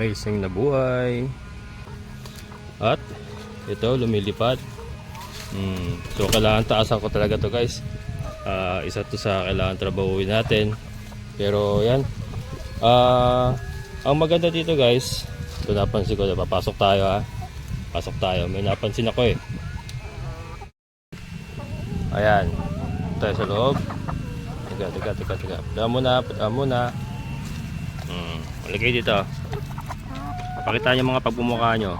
Amazing na buhay. At ito lumilipad. Hmm. So kailangan taasan ko talaga to guys. Ah, isa to sa kailangan trabahuin natin. Pero yan. Ah, ang maganda dito guys, ito napansin ko, papasok tayo ha. Pasok tayo. May napansin ako eh. Ayan. Tayo sa loob. Tiga, tiga, tiga. Pagdaan muna, muna. Hmm. Maligay dito. Pakita niyo mga pagmumukha nyo.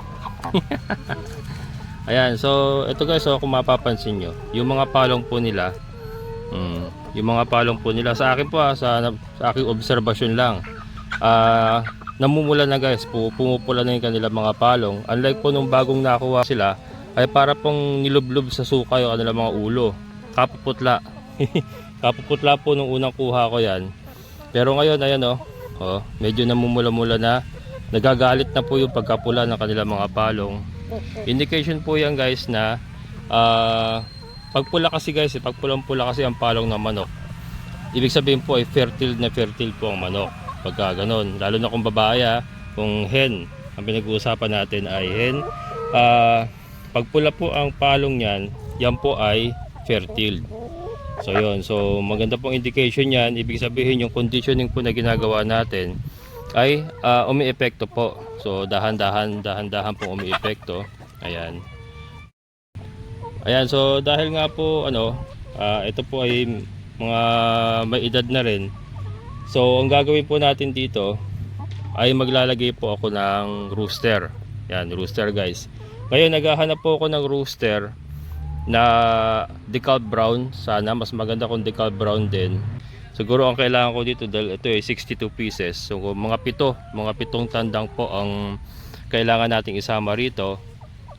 Ayan, so ito guys, so, kung mapapansin nyo, yung mga palong po nila, mm, yung mga palong po nila, sa akin po ah, sa, sa aking obserbasyon lang, ah, namumula na guys, pu- pumupula na yung kanilang mga palong. Unlike po nung bagong nakuha sila, ay para pong nilublob sa suka yung kanilang mga ulo. Kapuputla. Kapuputla po nung unang kuha ko yan. Pero ngayon, ayan oh, oh medyo namumula-mula na. Nagagalit na po yung pagkapula ng kanilang mga palong. Indication po yan guys na ah, pagpula kasi guys, eh, pagpulang-pula kasi ang palong ng manok. Ibig sabihin po ay fertile na fertile po ang manok. Pagka ganon, lalo na kung babae ah, kung hen, ang pinag-uusapan natin ay hen. Ah, pagpula po ang palong niyan, yan po ay fertile. So yun, so maganda pong indication yan. Ibig sabihin yung conditioning po na ginagawa natin ay uh, umiepekto po. So dahan-dahan, dahan-dahan po umiepekto. Ayan. Ayan, so dahil nga po ano, ah, ito po ay mga may edad na rin. So ang gagawin po natin dito ay maglalagay po ako ng rooster. Yan, rooster guys. Ngayon naghahanap po ako ng rooster na decal brown. Sana mas maganda kung decal brown din. Siguro ang kailangan ko dito dahil ito ay 62 pieces. So mga pito, mga pitong tandang po ang kailangan nating isama rito.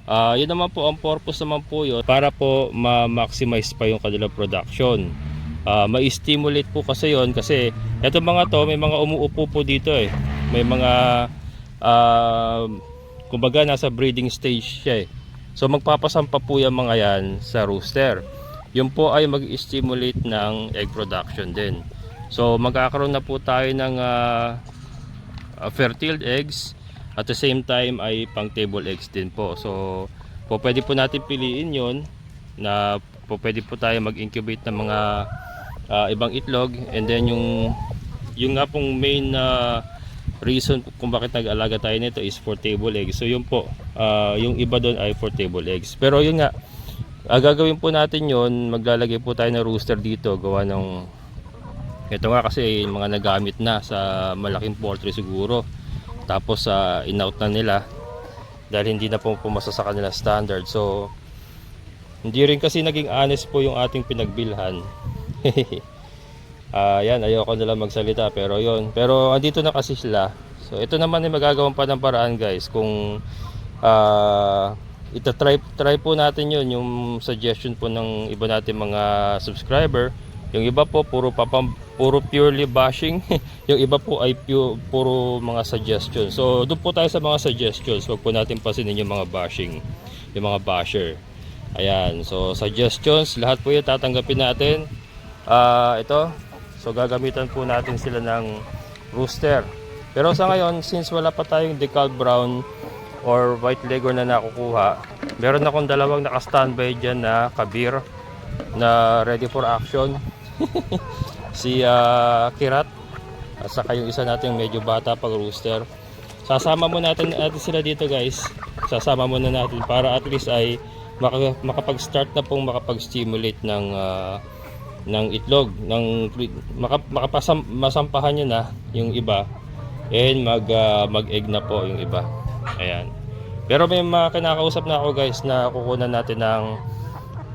Ah, yun naman po ang purpose naman po yun para po ma-maximize pa yung kanilang production. Ah, ma-stimulate po kasi yon kasi eto mga to may mga umuupo po dito eh. May mga ah, kumbaga nasa breeding stage siya eh. So magpapasampa po yung mga yan sa rooster. Yun po ay mag-stimulate ng egg production din. So magkakaroon na po tayo ng ah, ah, fertile eggs at the same time ay pang table eggs din po. So po pwede po natin piliin yon na po pwede po tayo mag-incubate ng mga ah, ibang itlog and then yung yung nga pong main na reason kung bakit nag-alaga tayo nito is for table eggs. So yun po, ah, yung iba doon ay for table eggs. Pero yun nga, ah, gagawin po natin yun, maglalagay po tayo ng rooster dito, gawa ng ito nga kasi mga nagamit na sa malaking poultry siguro. Tapos sa in-out na nila dahil hindi na po pumasa sa kanila standard. So hindi rin kasi naging honest po yung ating pinagbilhan. Ah, yan, ayoko nila magsalita pero yon. Pero andito na kasi sila. So ito naman ay magagawan pa ng paraan guys kung ah ita try try po natin yon yung suggestion po ng iba natin mga subscriber. Yung iba po puro papam puro purely bashing. yung iba po ay pu- puro mga suggestions. So doon po tayo sa mga suggestions. Huwag po natin pasinin yung mga bashing, yung mga basher. Ayan, so suggestions, lahat po yun tatanggapin natin. Ah, ito. So gagamitan po natin sila ng rooster. Pero sa ngayon, since wala pa tayong decal brown or white leghorn na nakukuha, meron akong dalawang naka-standby dyan na kabir na ready for action. si ah, Kirat at saka yung isa nating medyo bata pag rooster. Sasama mo natin, natin sila dito guys. Sasama muna natin para at least ay maka, makapag-start na pong makapag-stimulate ng ah, ng itlog ng maka, makapasam, masampahan nyo na yung iba and mag ah, mag-egg na po yung iba ayan. Pero may mga kinakausap na ako guys na kukunan natin ng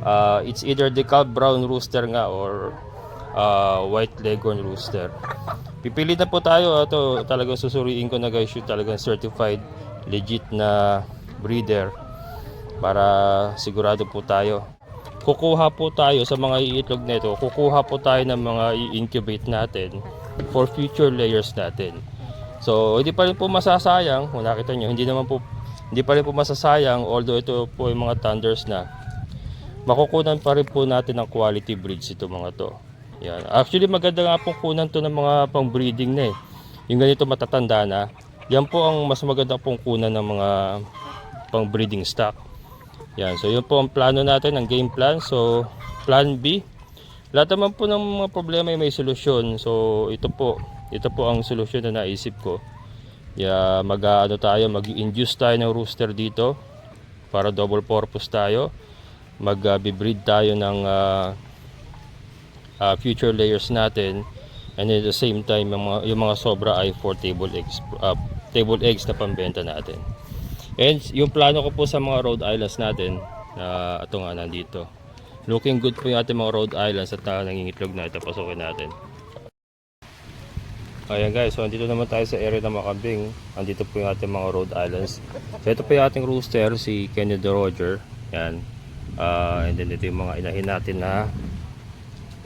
ah, it's either decal brown rooster nga or ah, white leghorn rooster. Pipili na po tayo. Ito talagang susuriin ko na guys yung talagang certified legit na breeder para sigurado po tayo. Kukuha po tayo sa mga iitlog nito, kukuha po tayo ng mga i-incubate natin for future layers natin. So, hindi pa rin po masasayang, kung nakita nyo, hindi naman po, hindi pa rin po masasayang, although ito po yung mga thunders na, makukunan pa rin po natin ng quality breeds ito mga to. Yan. Actually, maganda nga po kunan to ng mga pang breeding na eh. Yung ganito matatanda na, yan po ang mas maganda pong kunan ng mga pang breeding stock. Yan, so yun po ang plano natin, ang game plan. So, plan B. Lahat naman po ng mga problema ay may solusyon. So, ito po, ito po ang solusyon na naisip ko. Ya, mag ano tayo, mag-induce tayo ng rooster dito para double purpose tayo. Mag-breed tayo ng ah, ah, future layers natin and at the same time yung mga, yung mga sobra ay for table eggs ah, table eggs na pambenta natin. And yung plano ko po sa mga Rhode Islands natin, na ito nga nandito. Looking good po yung ating mga Rhode Islands at uh, nangingitlog na ito. Pasukin natin. Ayan guys, so andito naman tayo sa area ng Makambing. Andito po yung ating mga Rhode Islands. So ito po yung ating rooster, si Kennedy Roger. Yan. Ah, and then ito yung mga inahin natin na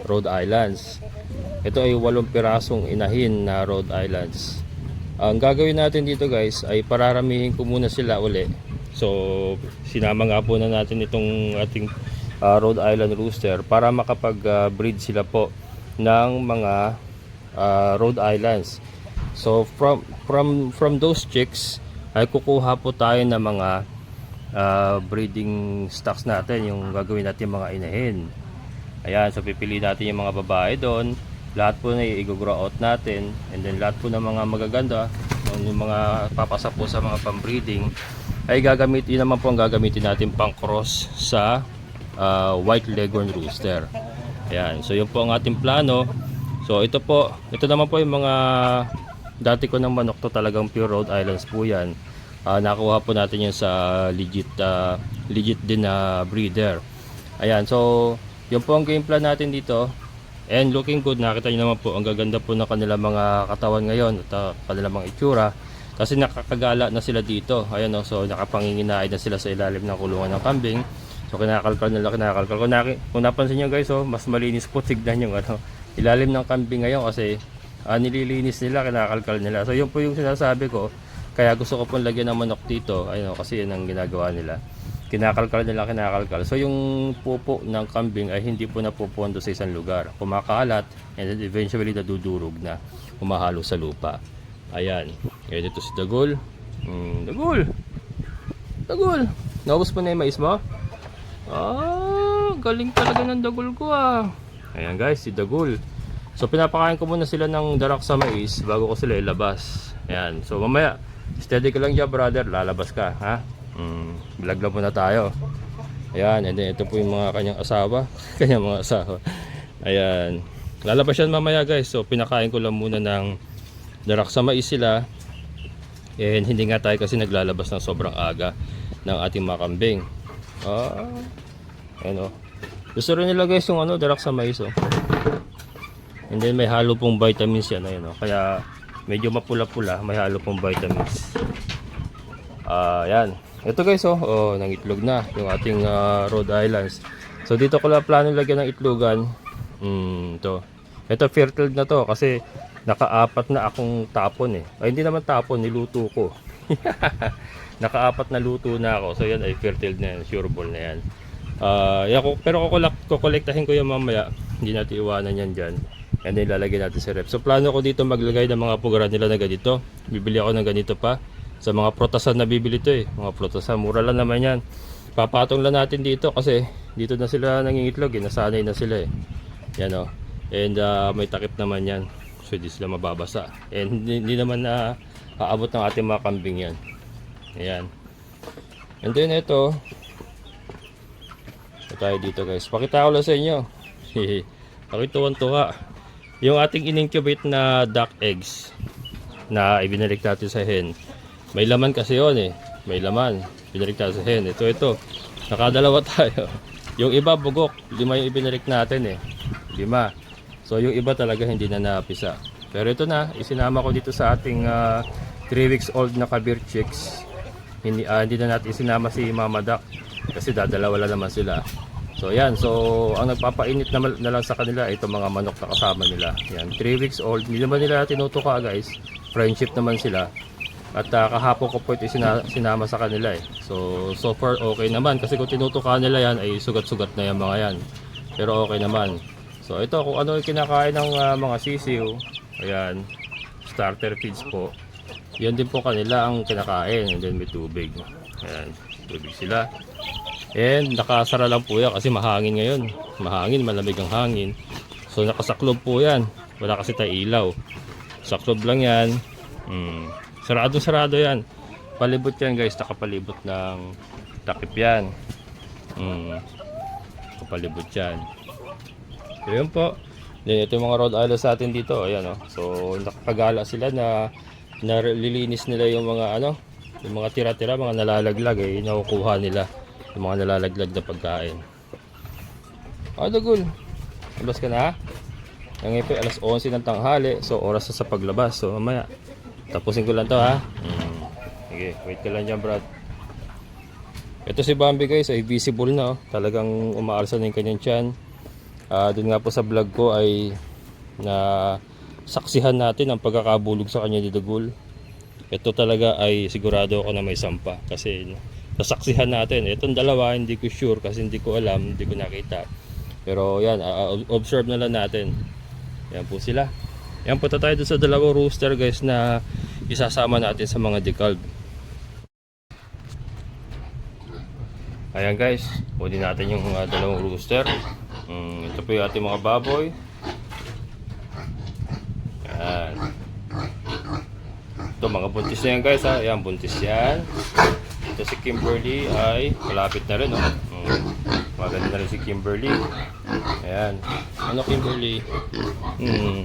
Rhode Islands. Ito ay walong pirasong inahin na Rhode Islands. Ang gagawin natin dito guys ay pararamihin ko muna sila uli. So sinama nga po na natin itong ating ah, Rhode Island Rooster para makapag-breed sila po ng mga ah, Rhode Islands. So from from from those chicks ay kukuha po tayo ng mga ah, breeding stocks natin, yung gagawin natin mga inahin. Ayan, so pipili natin yung mga babae doon. Lahat po na i-grow out natin. And then lahat po ng mga magaganda, yung mga papasa po sa mga pambreeding, ay gagamitin naman po ang gagamitin natin pang cross sa ah, white leghorn rooster. Ayan, so yun po ang ating plano. So ito po, ito naman po yung mga dati ko ng manok to talagang pure Rhode Islands po yan. Ah, nakuha po natin yan sa legit ah, legit din na breeder. Ayan, so yun po ang game plan natin dito. And looking good, nakita nyo naman po, ang gaganda po ng kanilang mga katawan ngayon at uh, kanilang mga itsura. Kasi nakakagala na sila dito. Ayan o, so nakapanginginaay na sila sa ilalim ng kulungan ng kambing. So kinakalkal nila, kinakalkal. Kung, kung napansin nyo guys, oh, mas malinis po tignan yung ano, ilalim ng kambing ngayon kasi ah, nililinis nila, kinakalkal nila. So yun po yung sinasabi ko. Kaya gusto ko pong lagyan ng manok dito. Ayun kasi yun ang ginagawa nila kinakalkal nila kinakalkal. So yung pupo ng kambing ay hindi po napupondo sa isang lugar. Kumakalat and then eventually nadudurog na humahalo sa lupa. Ayan. Kaya dito si Dagol. Hmm, Dagol! Dagol! Naubos mo na yung mais mo? Ah, galing talaga ng Dagol ko ah. Ayan guys, si Dagol. So pinapakain ko muna sila ng darak sa mais bago ko sila ilabas. Ayan. So mamaya, steady ka lang dyan brother, lalabas ka ha. Mm, vlog lang muna tayo. Ayan, and then ito po yung mga kanyang asawa. kanyang mga asawa. Ayan. Lalabas yan mamaya guys. So pinakain ko lang muna ng darak sa mais sila. And hindi nga tayo kasi naglalabas ng sobrang aga ng ating mga kambing. Ah, ano. Gusto rin nila guys yung ano, darak sa mais oh. And then may halo pong vitamins yan ayun oh. Kaya medyo mapula-pula, may halo pong vitamins. Ah, yan. Ito guys oh, oh nangitlog na yung ating ah, Rhode Islands. So dito ko lang plano lagyan ng itlogan. Mm, to. Ito fertile na to kasi nakaapat na akong tapon eh. Ay hindi naman tapon, niluto ko. nakaapat na luto na ako. So yan ay fertile na yan, sure na yan. Ah, yan pero kukolektahin ko yung mamaya. Hindi natin iwanan yan dyan. And then lalagyan natin sa rep. So plano ko dito maglagay ng mga pugara nila na ganito. Bibili ako ng ganito pa. Sa mga protasan na bibili to eh. Mga protasan, mura lang naman yan. Papatong lang natin dito kasi dito na sila nangingitlog eh. Nasanay na sila eh. Yan o. And ah, may takip naman yan. So hindi sila mababasa. And hindi, hindi naman na aabot ng ating mga kambing yan. Ayan. And then ito. Ito tayo dito guys. Pakita ko lang sa inyo. Pakituwan-tuwa. Yung ating in-incubate na duck eggs na ibinalik natin sa hen. May laman kasi yon eh. May laman. Binalik natin sa hen. Ito, ito. Nakadalawa tayo. Yung iba bugok. Lima yung ibinalik natin eh. Lima. So yung iba talaga hindi na napisa. Pero ito na. Isinama ko dito sa ating 3 weeks old na kabir chicks. Hindi, ah, hindi na natin isinama si Mama Duck. Kasi dadalawa lang naman sila. So yan, so ang nagpapainit naman na lang sa kanila itong mga manok na kasama nila. Yan, 3 weeks old. Hindi naman nila tinutuka guys. Friendship naman sila. At ah, kahapon ko po ito sina- sinama sa kanila eh. So, so far okay naman. Kasi kung tinutuka nila yan ay sugat-sugat na yung mga yan. Pero okay naman. So ito kung ano yung kinakain ng ah, mga sisiw. Ayan. Starter feeds po. yan din po kanila ang kinakain. And then may tubig. Ayan, tubig sila. And nakasara lang po yan kasi mahangin ngayon. Mahangin, malamig ang hangin. So nakasaklob po yan. Wala kasi tayo ilaw. Saklob lang yan. Hmm. Sarado sarado yan. Palibot yan guys. Nakapalibot ng takip yan. Hmm. Nakapalibot yan. So yun po. Then ito yung mga Rhode Island sa atin dito. Ayan oh. So nakakagala sila na nalilinis nila yung mga ano, yung mga tira-tira, mga nalalaglag eh, nakukuha nila yung mga nalalaglag na pagkain. Ah, dagol. Labas ka na? Ang ipi, alas 11 ng tanghali. So, oras na sa paglabas. So, mamaya. Tapusin ko lang to ha. Hmm. Sige, wait ka lang dyan, Brad. Ito si Bambi guys, ay visible na. Oh. Talagang umaalsa na yung kanyang tiyan. Ah, doon nga po sa vlog ko ay na saksihan natin ang pagkakabulog sa kanya ni Dagul. Ito talaga ay sigurado ako na may sampa kasi nasaksihan natin. Itong dalawa hindi ko sure kasi hindi ko alam, hindi ko nakita. Pero yan, observe na lang natin. Yan po sila. Yan po tayo sa dalawang rooster guys na isasama natin sa mga decalb. Ayan guys, pwede natin yung uh, dalawang rooster. Mm, ito po yung ating mga baboy. Ayan. Ito mga buntis na yan guys ha. Ayan, buntis yan. Ito si Kimberly ay malapit na rin oh. Mm, maganda na rin si Kimberly. Ayan. Ano Kimberly? Hmm.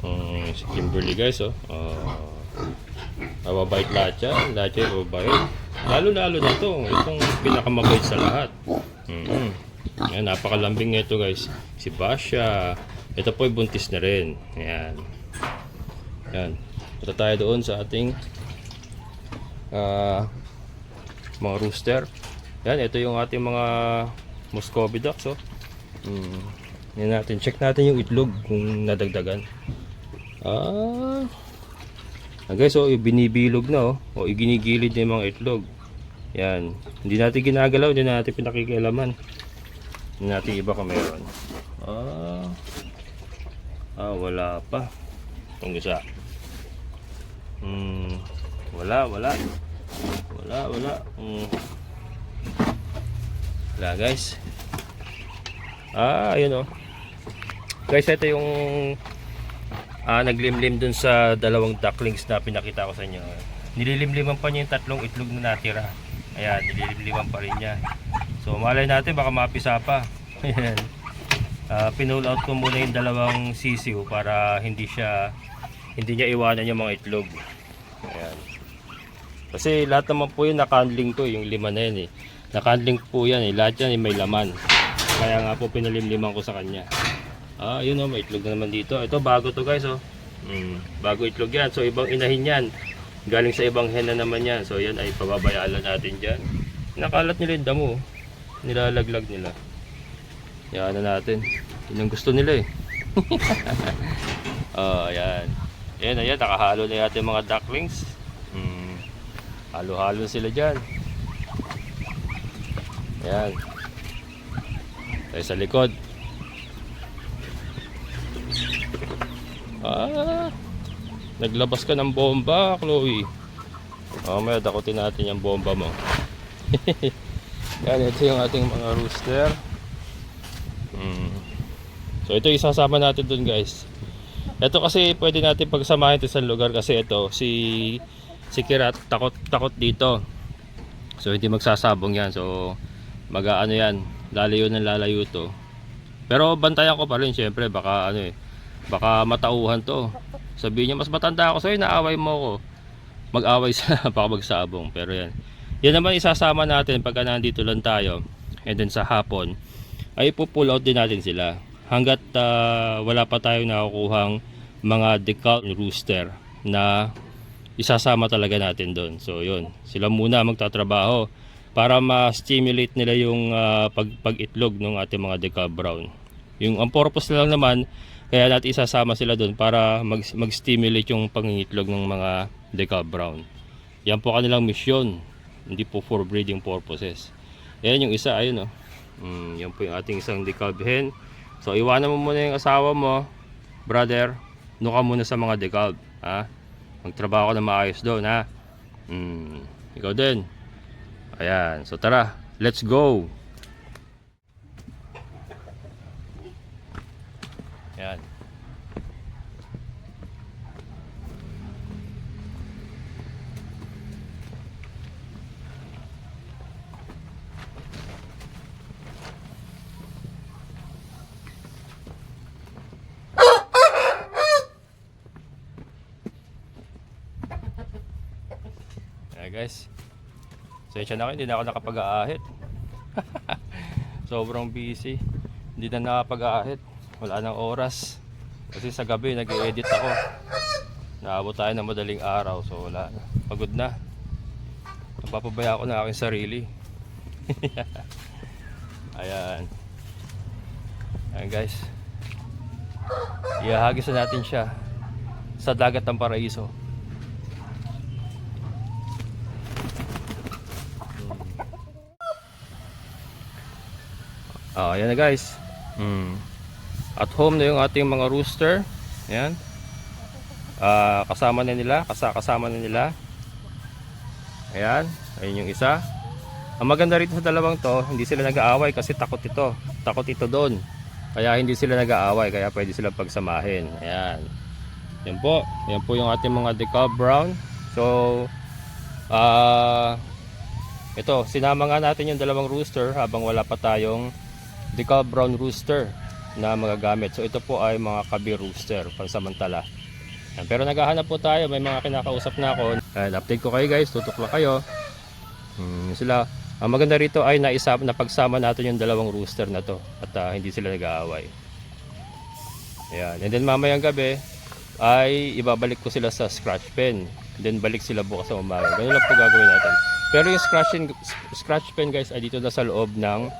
Mm, si Kimberly guys oh. Uh, mababait lahat yan. Lahat yan mababait. Lalo-lalo na to. Itong pinakamabait sa lahat. Mm Ayan, napakalambing nito guys. Si Basha. Ito po ay buntis na rin. Ayan. Ayan. Punta tayo doon sa ating ah, mga rooster. Ayan, ito yung ating mga Muscovy ducks. Oh. Mm. Yan natin. Check natin yung itlog kung nadagdagan. Ah. Ah, guys, oh, binibilog na oh. O iginigilid na yung mga itlog. Yan. Hindi natin ginagalaw, hindi natin pinakikialaman. Hindi natin iba kung meron. Ah. Ah, wala pa. Itong isa. Hmm. Wala, wala. Wala, wala. Hmm. Wala, guys. Ah, ayun oh. Guys, ito yung ah, naglimlim dun sa dalawang ducklings na pinakita ko sa inyo. Nililimliman pa niya yung tatlong itlog na natira. Ayan, nililimliman pa rin niya. So, malay natin baka mapisa pa. Ayan. Ah, pinull out ko muna yung dalawang sisiw para hindi siya hindi niya iwanan yung mga itlog. Ayan. Kasi lahat naman po yun nakandling ko, yung lima na yan eh. Nakandling po yan eh. Lahat yan eh, may laman. Kaya nga po pinalimliman ko sa kanya. Ah, yun oh, may itlog na naman dito. Ito bago to guys oh. Mm, bago itlog yan. So ibang inahin yan. Galing sa ibang hen na naman yan. So yan ay pababayaan natin dyan. Nakalat nila yung damo. oh. Nilalaglag nila. Yan na natin. Yun ang gusto nila eh. oh, ayan. Ayan, ayan. Nakahalo na yung mga ducklings. Hmm. Halo-halo sila dyan. Ayan. Tayo sa likod. Ah, naglabas ka ng bomba, Chloe. Oh, may dakutin natin yung bomba mo. Yan, ito yung ating mga rooster. Mm. So, ito isasama natin dun, guys. Ito kasi pwede natin pagsamahin ito sa lugar kasi ito, si si Kirat takot takot dito. So, hindi magsasabong yan. So, mag-ano yan, lalayo ng lalayo to. Pero bantayan ko pa rin, syempre, baka ano eh, baka matauhan to. Sabihin niya, mas matanda ako sa'yo, naaway mo ako. Mag-away sa baka magsabong. Pero yan. Yan naman isasama natin pagka nandito lang tayo. And then sa hapon, ay pull out din natin sila. Hanggat ah, wala pa tayong nakukuhang mga decal rooster na isasama talaga natin doon. So yun, sila muna magtatrabaho para ma-stimulate nila yung ah, pag pag-itlog ng ating mga decal brown. Yung ang purpose lang naman kaya natin isasama sila doon para mag, mag-stimulate yung pangingitlog ng mga decal brown. Yan po kanilang mission. Hindi po for breeding purposes. Ayan yung isa, ayun oh. Mm, yan po yung ating isang decal hen. So iwanan mo muna yung asawa mo, brother. Doon ka muna sa mga decal, ha? Magtrabaho ka na maayos doon ha. Mm, ikaw din. Ayan, so tara, let's go. Ayan. Ayan guys. Sensya na kayo, hindi na ako nakapag-aahit. Sobrang busy. Hindi na nakapag-aahit. Wala nang oras. Kasi sa gabi nag-edit ako. Naabot tayo ng madaling araw so wala. Pagod na. Napapabaya ko na aking sarili. Ayan. Ayan guys. Ihahagis na natin siya sa dagat ng paraiso. Ah, ayan na guys. Mm. At home na yung ating mga rooster. Ayan. Ah, kasama na nila, kasa kasama na nila. Ayan, ayun yung isa. Ang maganda rito sa dalawang to, hindi sila nag-aaway kasi takot ito. Takot ito doon. Kaya hindi sila nag-aaway, kaya pwede silang pagsamahin. Ayan. Yan po. Yan po yung ating mga decal brown. So, ah, ito, sinama nga natin yung dalawang rooster habang wala pa tayong decal brown rooster na magagamit. So ito po ay mga kabi rooster pansamantala. Pero naghahanap po tayo, may mga kinakausap na ako. Ayan, update ko kayo guys, tutok lang kayo. Hmm, sila. Ang maganda rito ay naisa, napagsama natin yung dalawang rooster na to at ah, hindi sila nag-aaway. Ayan. And then mamayang gabi ay ibabalik ko sila sa scratch pen. Then balik sila bukas sa umaga. Ganun lang po gagawin natin. Pero yung scratch scratch pen guys ay dito na sa loob ng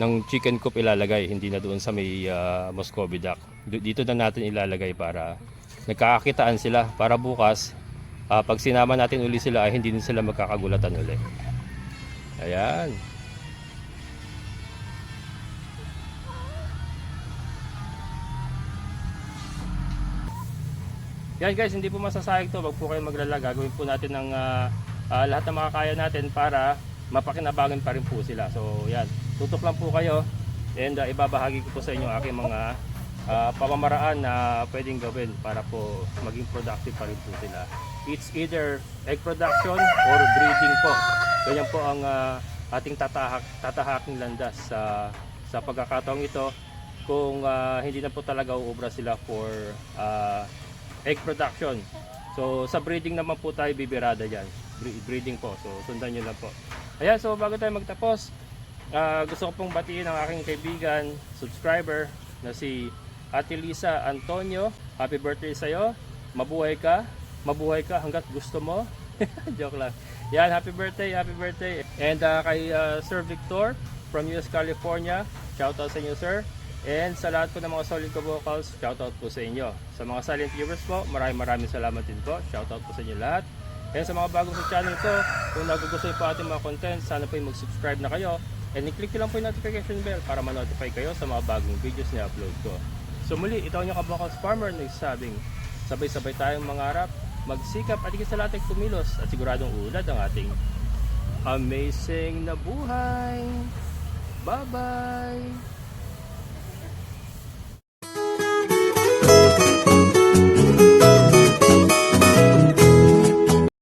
ng chicken coop ilalagay, hindi na doon sa may uh, Muscovy duck. Dito na natin ilalagay para nagkakakitaan sila para bukas ah, pag sinama natin uli sila ay hindi din sila magkakagulatan uli. Ayan. Yan guys, hindi po masasayang to. Wag po kayo maglala. Gagawin po natin ng ah, ah, lahat ng makakaya natin para mapakinabangan pa rin po sila. So yan, tutok lang po kayo and ah, ibabahagi ko po sa inyo aking mga ah, pamamaraan na pwedeng gawin para po maging productive pa rin po sila. It's either egg production or breeding po. Ganyan po ang ah, ating tatahak, tatahaking landas sa sa pagkakataong ito kung ah, hindi na po talaga uubra sila for ah, egg production. So sa breeding naman po tayo bibirada dyan. Bre- Breeding po. So sundan nyo lang po. Ayan, so bago tayo magtapos, ah, gusto ko pong batiin ang aking kaibigan, subscriber na si Ate Lisa Antonio. Happy birthday sa'yo. Mabuhay ka. Mabuhay ka hanggat gusto mo. Joke lang. Yan, happy birthday, happy birthday. And ah, kay ah, Sir Victor from US California, shoutout sa inyo sir. And sa lahat po ng mga solid ko vocals, shoutout po sa inyo. Sa mga silent viewers po, maraming maraming salamat din po. Shoutout po sa inyo lahat. And sa mga bagong sa channel ko, kung nagugustuhan po ating mga content, sana po yung mag-subscribe na kayo. And i-click nyo lang po yung notification bell para ma-notify kayo sa mga bagong videos na upload ko. So muli, ito ang inyong kabakals farmer na nagsasabing, sabay-sabay tayong mangarap, magsikap at higit sa ay kumilos at siguradong ulad ang ating amazing na buhay. Bye-bye!